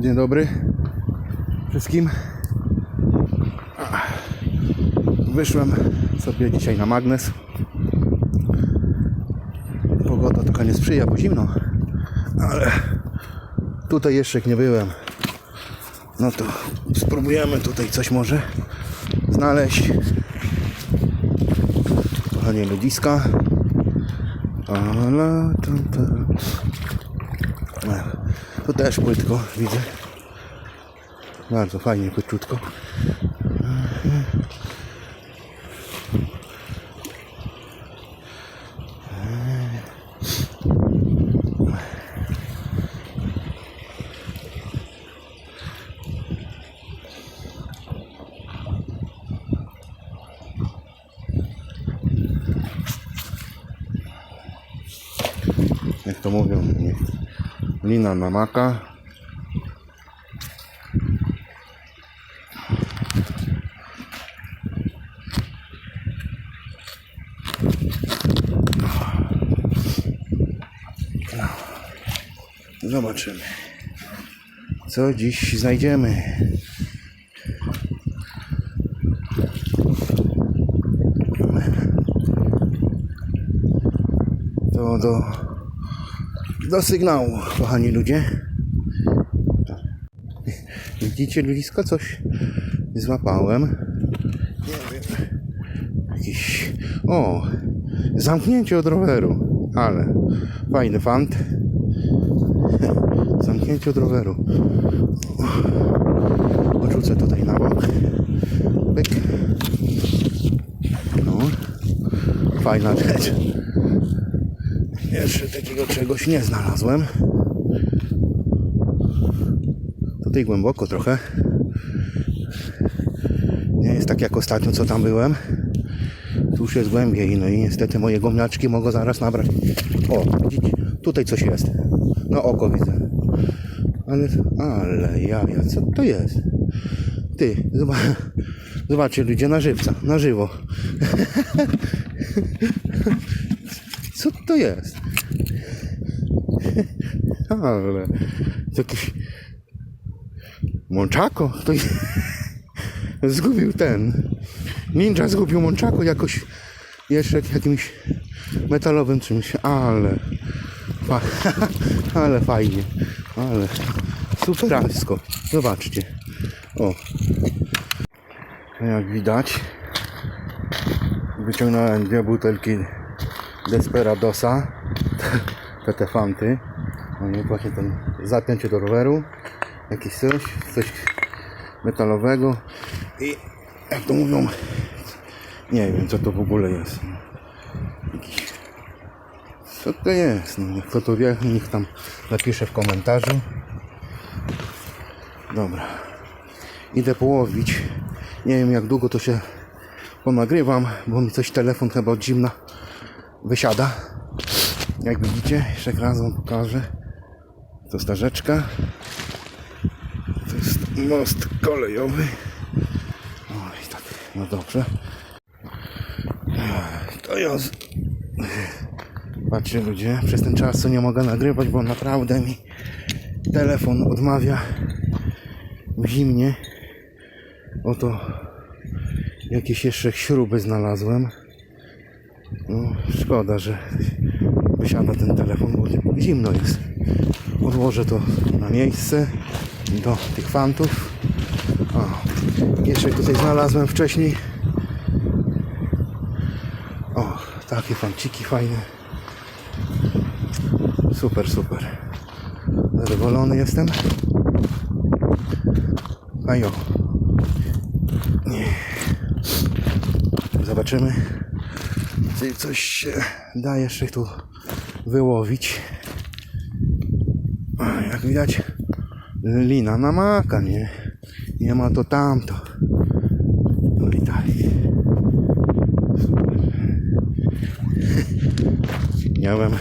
Dzień dobry wszystkim. Wyszłem sobie dzisiaj na magnes. Pogoda trochę nie sprzyja, bo zimno, ale tutaj jeszcze nie byłem. No to spróbujemy tutaj coś może znaleźć. Kochanie ludziska. Tu też płytko widzę. Bardzo fajnie, płytczutko. Jak to mówią, nie. Lina na maka. No. Zobaczymy, co dziś znajdziemy. To do do sygnału, kochani ludzie. Widzicie ludzisko? Coś złapałem. Nie wiem. Jakiś... O! Zamknięcie od roweru. Ale fajny fant. Zamknięcie od roweru. Odrzucę tutaj na bok. Pyk. No. Fajna rzecz. Jeszcze takiego czegoś nie znalazłem. Tutaj głęboko trochę. Nie jest tak jak ostatnio, co tam byłem. Tu już jest głębiej, no i niestety moje gomniaczki mogą zaraz nabrać. O, widzicie? Tutaj coś jest. No oko widzę. Ale, ale jaja, co to jest? Ty, zobacz, zobaczcie ludzie, na żywca, na żywo. Co to jest? Ale to jakiś Mączako? To zgubił ten. Ninja zgubił Mączako jakoś jeszcze jakimś metalowym czymś, ale ale fajnie, ale superancko. Zobaczcie. O. Jak widać wyciągnąłem dwie butelki Desperadosa, te te fanty. No właśnie ten zapięcie do roweru, jakieś coś, coś metalowego i jak to mówią, nie wiem co to w ogóle jest. Jakiś, co to jest? No, kto to wie, niech tam napisze w komentarzu. Dobra, idę połowić. Nie wiem jak długo to się ponagrywam, bo mi coś telefon chyba od zimna wysiada. Jak widzicie, jeszcze raz wam pokażę. To starzeczka. To jest most kolejowy. Oj, tak, no dobrze. To. Z... Patrzcie ludzie, przez ten czas co nie mogę nagrywać, bo naprawdę mi telefon odmawia zimnie. Oto jakieś jeszcze śruby znalazłem. No, szkoda, że wysiada ten telefon, bo zimno jest. Odłożę to na miejsce do tych fantów. O, jeszcze tutaj znalazłem wcześniej. O, takie fanciki fajne. Super, super. Zadowolony jestem. A jo. Zobaczymy. Czy coś się da jeszcze tu wyłowić. Jak widać, lina na maka, nie? Nie ma to tamto. No i tak. Miałem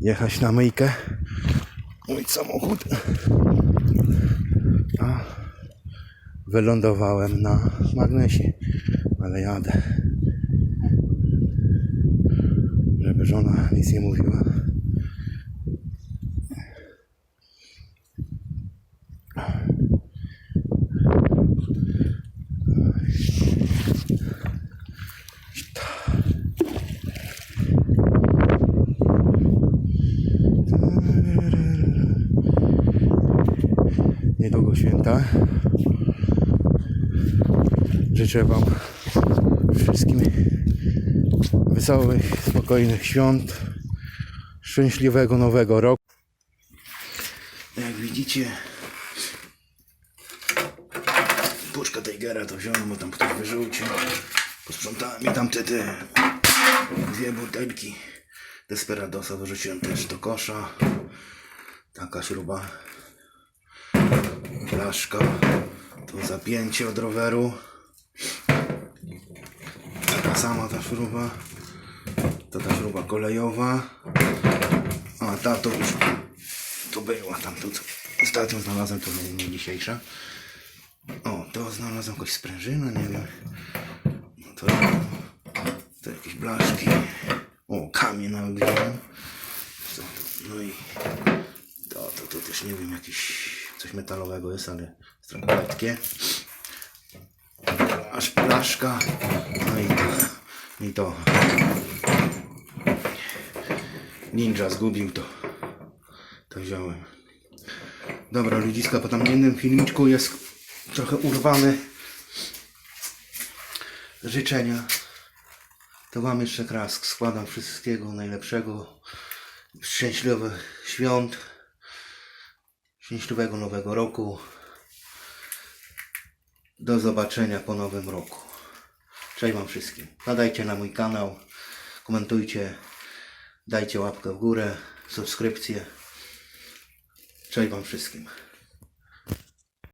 jechać na myjkę. Mój samochód. A wylądowałem na magnesie, ale jadę. żona nic nie mówiła. Niedługo święta. Życzę Wam wszystkim wesołych, spokojnych świąt, szczęśliwego nowego roku. Jak widzicie, puszka Tigera to wziąłem, bo tam ktoś wyrzucił. Posprzątałem i tamte te dwie butelki Desperadosa wyrzuciłem też do kosza. Taka śruba. Blaszka. To zapięcie od roweru. Taka sama ta śruba. To ta śruba kolejowa. A ta to już to była tam co ostatnio znalazłem to nie, dzisiejsza. O, to znalazłem jakąś sprężynę, nie wiem. No to, to jakieś blaszki. O, kamień na wziąłem. Co to? No i to, to, to też nie wiem, jakieś coś metalowego jest, ale jest. Aż blaszka. No i. I to. Ninja zgubił to. To wziąłem. Dobra ludziska, po tam w innym filmiczku jest trochę urwane życzenia. To Wam jeszcze raz składam wszystkiego najlepszego. Szczęśliwych świąt. Szczęśliwego nowego roku. Do zobaczenia po nowym roku. Cześć Wam wszystkim. Nadajcie na mój kanał. Komentujcie. Dajcie łapkę w górę. Subskrypcję. Cześć Wam wszystkim.